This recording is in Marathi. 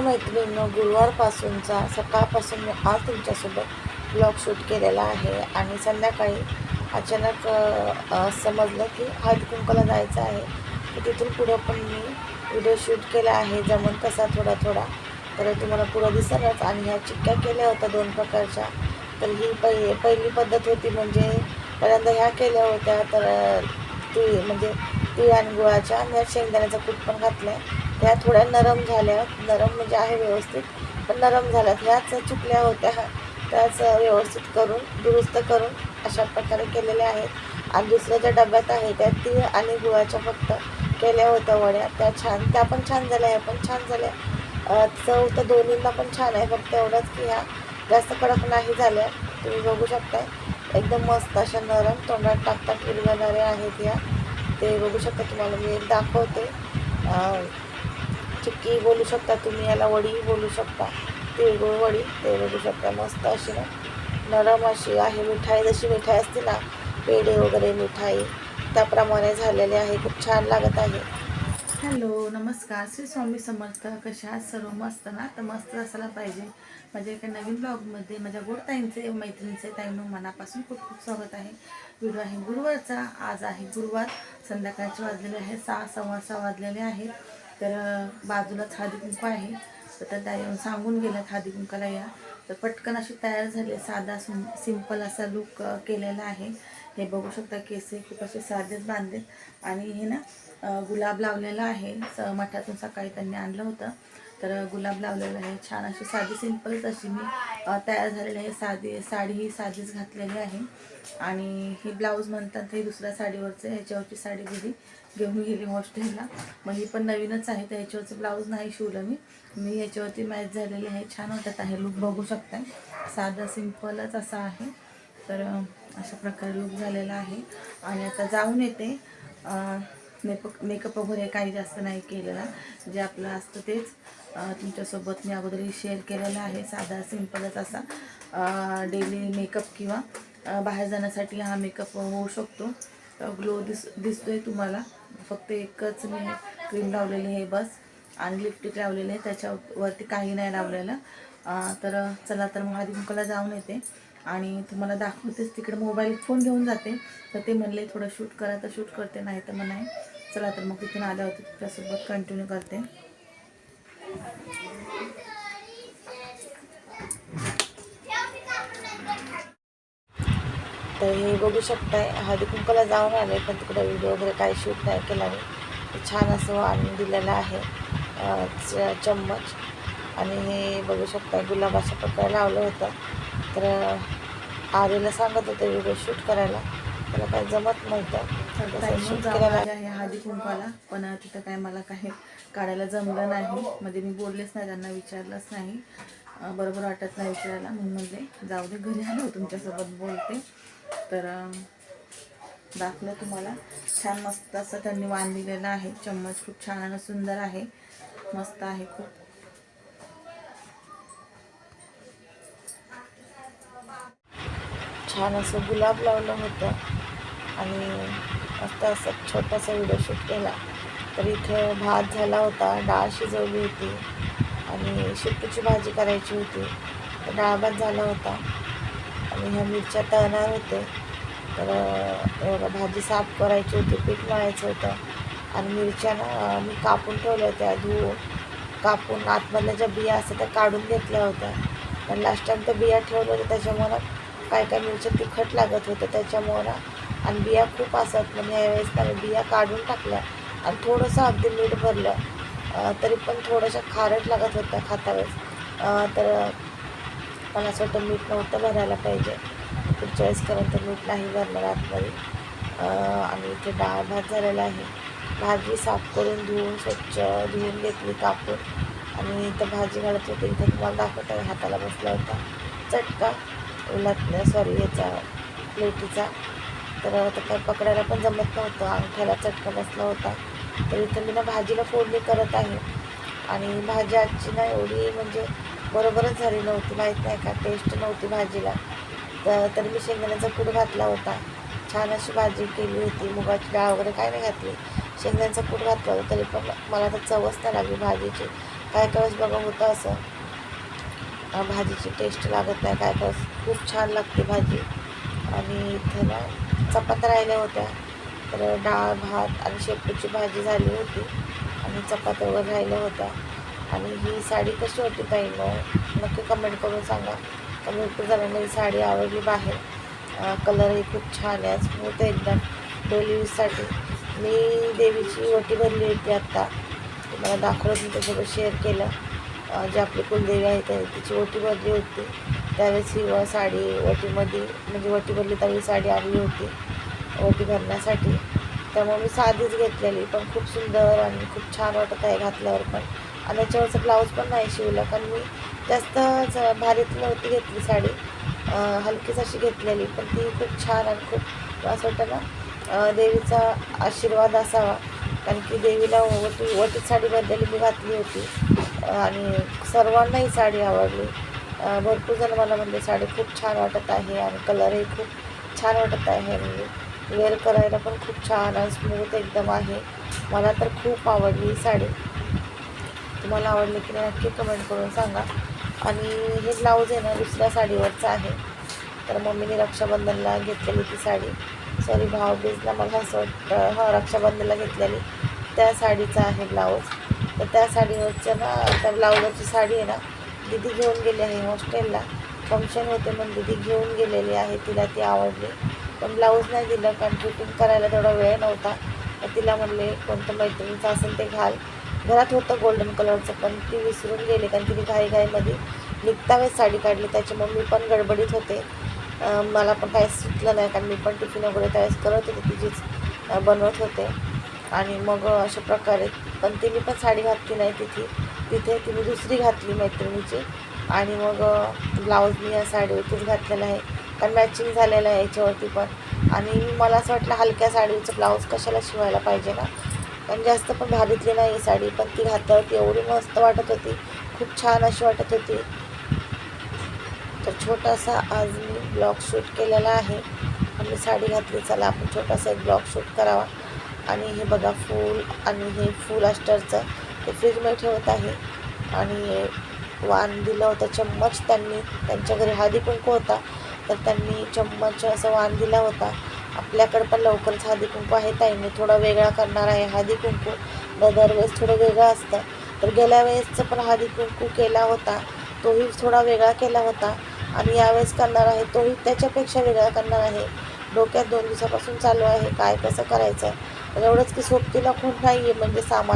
मैत्रिणींनो गुरुवारपासूनचा सकाळपासून मी आज तुमच्यासोबत ब्लॉग शूट केलेला आहे आणि संध्याकाळी अचानक समजलं की हळदी जायचं आहे. तर तिथून पुढं पण मी व्हिडिओ शूट केला आहे. जमून कसा थोडा थोडा तर तुम्हाला पुढं दिसलच. आणि ह्या चिक्क्या केल्या होत्या दोन प्रकारच्या. तर ही पहि पहिली पद्धत होती म्हणजे पहिल्यांदा ह्या केल्या होत्या तर ती म्हणजे ती आणि गुळाच्या आणि शेंगदाण्याचा कूट पण आहे त्या थोड्या नरम झाल्या. नरम म्हणजे आहे व्यवस्थित पण नरम झाल्यात. ह्याच चुकल्या होत्या. त्याच व्यवस्थित करून दुरुस्त करून अशा प्रकारे केलेल्या आहेत. आणि दुसऱ्या ज्या डब्यात आहे त्या तीळ आणि गुळाच्या फक्त केल्या होत्या वड्या. त्या छान त्या पण छान झाल्या ह्या पण छान झाल्या. चव तर दोन्हींना पण छान आहे फक्त एवढंच की ह्या जास्त कडक नाही झाल्या. तुम्ही बघू शकताय. एकदम मस्त अशा नरम तोंडात टाकता फिरवणाऱ्या आहेत ह्या. ते बघू शकता तुम्हाला. मी एक दाखवते. चिक्की बोलू शकता तुम्ही याला वडी बोलू शकता. तिळगुळ वडी ते बघू शकता. मस्त अशी ना नरम अशी आहे मिठाई जशी मिठाई असते ना पेढे वगैरे मिठाई त्याप्रमाणे झालेले आहे. खूप छान लागत आहे. हॅलो नमस्कार. श्री स्वामी समर्थ कशा सर्व मस्त ना? तर मस्त असायला पाहिजे. माझ्या एका नवीन ब्लॉगमध्ये माझ्या गोड ताईंचे मैत्रिणीचे ताईंनो मनापासून खूप खूप स्वागत आहे. व्हिडिओ आहे गुरुवारचा. आज आहे गुरुवार. संध्याकाळचे वाजलेले आहे सहा सव्वा सहा वाजलेले आहेत. तर बाजूलाच हळदी कुंकू आहे. तर त्या येऊन सांगून गेल्या हळदी कुंकाला या. तर पटकन अशी तयार झाली. साधा सिम सिंपल असा लुक केलेला आहे. हे बघू शकता केसे खूप असे साधेच बांधलेत. आणि हे ना गुलाब लावलेला आहे. स मठातून सकाळी त्यांनी आणलं होतं. तर गुलाब लावलेला आहे. छान अशी साधी सिंपलच अशी मी तयार झालेली आहे. साधी साडी ही साधीच घातलेली आहे. आणि ही ब्लाऊज म्हणतात हे दुसऱ्या साडीवरचं ह्याच्यावरची साडी दिली घेऊन गेली हॉस्टेलला मग ही पण नवीनच आहे तर ह्याच्यावरचं ब्लाऊज नाही शिवलं मी. मी ह्याच्यावरती मॅच झालेली आहे. छान वाटत आहे. लुक बघू शकताय. साधा सिंपलच असा आहे. तर अशा प्रकारे लुक झालेला आहे. आणि आता जाऊन येते. अं, मेकअप मेकअप वगैरे काही जास्त नाही केलेला. जे आपलं असतं तेच तुमच्यासोबत मी अगोदर शेअर केलेला आहे. साधा सिंपलच असा डेली मेकअप किंवा बाहेर जाण्यासाठी हा मेकअप होऊ शकतो. ग्लो दिस दिसतोय तुम्हाला. फक्त एकच मी क्रीम लावलेली आहे बस. आणि लिपस्टिक लावलेली आहे. त्याच्यावरती काही नाही लावलेलं. तर चला तर मग जाऊन येते. आणि तुम्हाला दाखवतेच तिकडे मोबाईल फोन घेऊन जाते. तर ते म्हणले थोडं शूट करा तर शूट करते नाही तर मग नाही. चला तर मग तिथून होत्या त्यासोबत कंटिन्यू करते. तर हे बघू शकताय हळदी कुंकूला जाऊन आले पण तिकडे व्हिडिओ वगैरे काही शूट नाही केला मी. छान असं आणून दिलेलं आहे च- चम्मच. आणि हे बघू शकताय गुलाबाचं पकड प्रकारे लावलं होतं. तर आलेला सांगत होते व्हिडिओ शूट करायला. त्याला काही जमत नव्हतं. आहे हळदी कुंकवाला पण तिथं काय मला काही काढायला जमलं नाही. म्हणजे मी बोललेच नाही त्यांना विचारलंच नाही. बरोबर वाटत नाही विचारायला. म्हणून म्हणजे जाऊ दे घरी आलो तुमच्यासोबत बोलते. तर दाखलं तुम्हाला. छान मस्त असं त्यांनी वाण दिलेलं आहे. चम्मच खूप छान आणि सुंदर आहे. मस्त आहे खूप. छान असं गुलाब लावलं होतं. आणि मस्त असं छोटासा व्हिडिओ शूट केला. तर इथं भात झाला होता डाळ शिजवली होती आणि शेपूची भाजी करायची होती. तर डाळ भात झाला होता आणि ह्या मिरच्या तळणार होते. तर एवढं भाजी साफ करायची होती पीठ मळायचं होतं आणि मिरच्या ना मी कापून ठेवल्या होत्या धुवून. कापून आतमधल्या ज्या बिया असतात त्या काढून घेतल्या होत्या. पण लास्ट टाईम त्या बिया ठेवल्या होत्या त्याच्यामुळं काय काय मिरच्या तिखट लागत होतं त्याच्यामुळं आणि बिया खूप असत म्हणजे यावेळेस त्याने बिया काढून टाकल्या आणि थोडंसं अगदी मीठ भरलं. तरी पण थोडंशा खारट लागत होत्या खाता वेळेस तर मला असं वाटतं मीठ नव्हतं भरायला पाहिजे. पुढच्या वेळेसपर्यंत मीठ नाही भरणार आतमध्ये. आणि इथे डाळ भात झालेला आहे. भाजी साफ करून धुवून स्वच्छ धुवून घेतली कापून. आणि इथं भाजी घालत होती. इथं तुम्हाला दाखवत. आहे हाताला बसला होता. चटका. उलटण्या सॉरी याचा प्लेटीचा तर आता काय पकडायला पण जमत नव्हतं. अंगठ्याला चटका बसला होता. तर इथं मी ना भाजीला फोडणी करत आहे. आणि भाजी आजची ना एवढी म्हणजे बरोबरच झाली नव्हती. माहीत नाही का? टेस्ट नव्हती भाजीला. तर मी शेंगदाण्याचा कूट घातला होता. छान अशी भाजी केली होती. मुगाची डाळ वगैरे काय नाही घातली. शेंगदाण्याचा कूट घातला होता. तरी पण मला तर चवच नाही लागली भाजीची. काय कळस वेळेस बघा होतं असं. भाजीची टेस्ट लागत नाही. काय कळस? खूप छान लागते भाजी. आणि इथं ना चपात्या राहिल्या होत्या. तर डाळ भात आणि शेपूची भाजी झाली होती. आणि चपात्या वगैरे राहिल्या होत्या. आणि ही साडी कशी होती ताई? मग नक्की कमेंट करून सांगा. तर भरपूर जणांना ही साडी आवडली बाहेर. कलरही खूप छान आहे. स्मूथ आहे एकदम. डेली यूजसाठी मी देवीची ओटी भरली होती आत्ता तुम्हाला दाखवलं मी त्याच्यासोबत शेअर केलं. जे आपली कुलदेवी आहे तिची ओटी भरली होती. त्यावेळेस ही व साडी ओटीमध्ये म्हणजे ओटी भरली त्यावेळी साडी आणली होती ओटी भरण्यासाठी. त्यामुळे मी साधीच घेतलेली पण खूप सुंदर आणि खूप छान वाटत आहे घातल्यावर पण. आणि याच्यावरचं ब्लाऊज पण नाही शिवलं कारण मी जास्त भारीत नव्हती घेतली साडी. हलकीच अशी घेतलेली पण ती खूप छान आणि खूप असं वाटतं ना देवीचा आशीर्वाद असावा. कारण की देवीला ओटी ओटीत साडी भरलेली मी घातली होती. आणि सर्वांना ही साडी आवडली. भरपूर जण मला म्हणजे साडी खूप छान वाटत आहे आणि कलरही खूप छान वाटत आहे. म्हणजे वेअर करायला पण खूप छान आणि स्मूथ एकदम आहे. मला तर खूप आवडली ही साडी. तुम्हाला आवडली की नाही नक्की कमेंट करून सांगा. आणि हे ब्लाऊज आहे ना दुसऱ्या साडीवरचं आहे. तर मम्मीने रक्षाबंधनला घेतलेली ती साडी. सॉरी भावबीजला मला असं वाटतं हा रक्षाबंधनला घेतलेली. त्या साडीचा आहे ब्लाऊज तर त्या साडीवरच्या ना त्या ब्लाऊजाची साडी आहे ना दिदी घेऊन गेली आहे हॉस्टेलला. फंक्शन होते म्हणून दिदी घेऊन गेलेली आहे तिला ती आवडली. पण ब्लाऊज नाही दिलं कारण फिटिंग करायला तेवढा वेळ नव्हता. तर तिला म्हणले कोणतं मैत्रिणीचं असेल ते घाल. घरात होतं गोल्डन कलरचं पण ती विसरून गेली कारण तिने घाईघाईमध्ये निघता वेळेस साडी काढली. त्याची मी पण गडबडीत होते. मला पण काही सुचलं नाही कारण मी पण टिफिन वगैरे त्यावेळेस करत होते तिचीच बनवत होते. आणि मग अशा प्रकारे पण तिने पण साडी घातली नाही तिथे. तिथे तिने दुसरी घातली मैत्रिणीची. आणि मग ब्लाऊज मी या साडीवरतीच घातलेला आहे. कारण मॅचिंग झालेलं आहे याच्यावरती पण. आणि मला असं वाटलं हलक्या साडीचं ब्लाऊज कशाला शिवायला पाहिजे ना? पण जास्त पण भारीतली नाही साडी. पण ती घातल्यावरती एवढी मस्त वाटत होती. खूप छान अशी वाटत होती. तर छोटासा आज मी ब्लॉग शूट केलेला आहे. आम्ही साडी घातली. चला आपण छोटासा एक ब्लॉग शूट करावा. आणि हे बघा फूल आणि हे फूल अस्टरचं ते फ्रीजमध्ये ठेवत आहे. आणि वाण दिलं होतं चम्मच त्यांनी. त्यांच्या घरी हळदी कुंकू होता तर त्यांनी चम्मच असं वाण दिला होता. आपल्याकडं पण लवकरच हळदी कुंकू आहे ताईने थोडा वेगळा करणार आहे हळदी कुंकू. दरवेळेस थोडं वेगळं असतं. तर गेल्या वेळेसचं पण हळदी कुंकू केला होता. तोही थोडा वेगळा केला होता. आणि यावेळेस करणार आहे तोही त्याच्यापेक्षा वेगळा करणार आहे. डोक्यात दोन दिवसापासून चालू आहे. काय कसं करायचं? एवढंच की सोबतीला कोण नाही आहे म्हणजे सामान